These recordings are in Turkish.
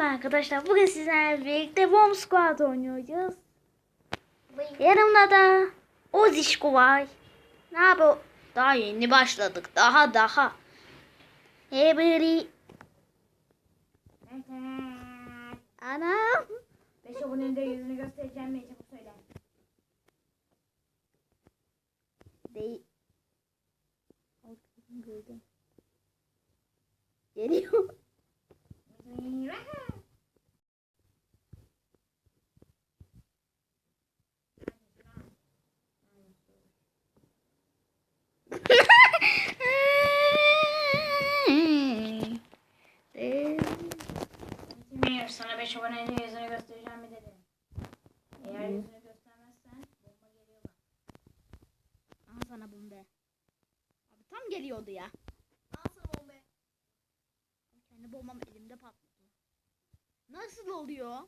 Merhaba arkadaşlar. Bugün sizlerle birlikte Bomb Squad oynuyoruz. Yanımda da Ozişko var. Ne yapıyor? Daha yeni başladık. Daha daha. Ebri. Anam. 5 abonenin de yüzünü göstereceğim? Çabuk söyle. Değil. Gördüm. Geliyor. Emir sana 5 abonenin de yüzünü göstereceğim mi dedi. Eğer yüzünü göstermezsen bomba geliyor bak. Aha sana bombe. Abi tam geliyordu ya. Bomba? Kendi bombam elimde patladı. Nasıl oluyor?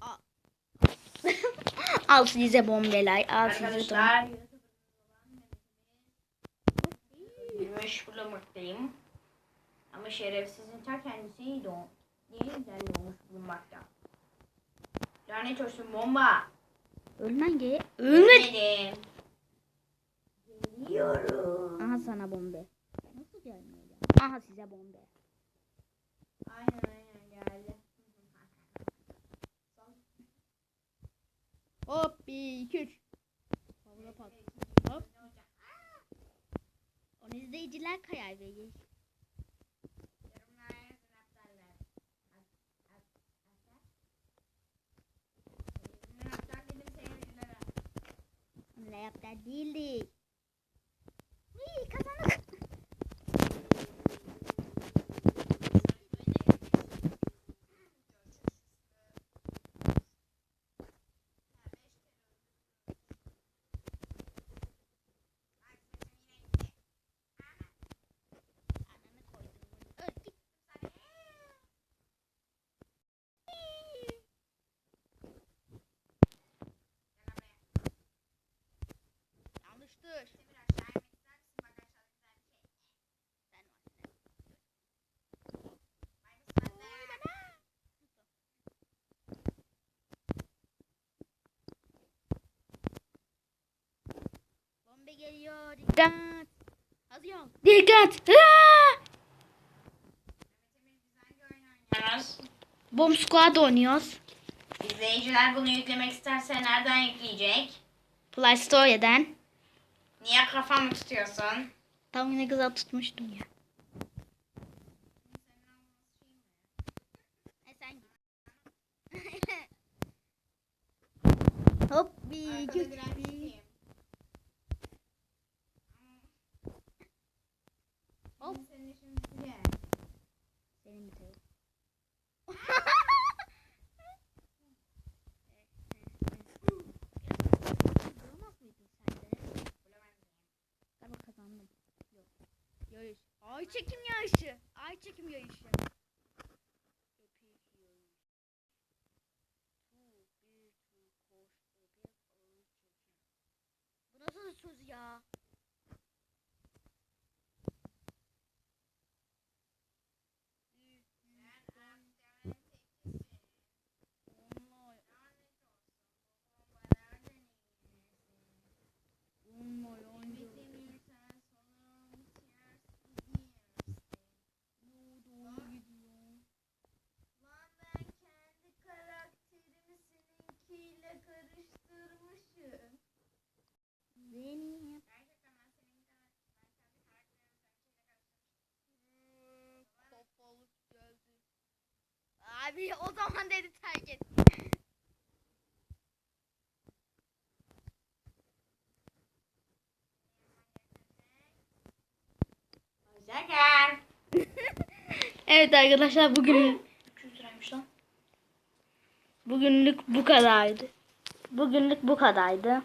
Al. al size bombeler. Al size Arkadaşlar Gümüş bulunmaktayım. Ama şerefsizin ta kendisi don. Yeniden doğmuş bulunmakta. Lanet olsun bomba. Ölmen ge. Ölme. Ölmedim. Geliyorum. Aha sana bombe. Nasıl ya? Aha size bombe. Aynen aynen geldi. Hop bir iki üç. Havla pat. Hop. Onu izleyiciler karar verir. Ne yaptı değildi. Dikkat. Dikkat. Bomb Squad oynuyoruz. izleyiciler bunu yüklemek isterse nereden yükleyecek? Play Store'dan. Niye kafamı tutuyorsun? Tam ne güzel tutmuştum ya. Hop bir iki çekim yarışı. Öpük yarışı. Tu, bir, tu, koş, öpük, ağır çekim. Bu nasıl söz ya? Abi o zaman dedi terk et. Evet arkadaşlar bugün 300 liraymış lan. bugünlük bu kadardı. Bugünlük bu kadardı.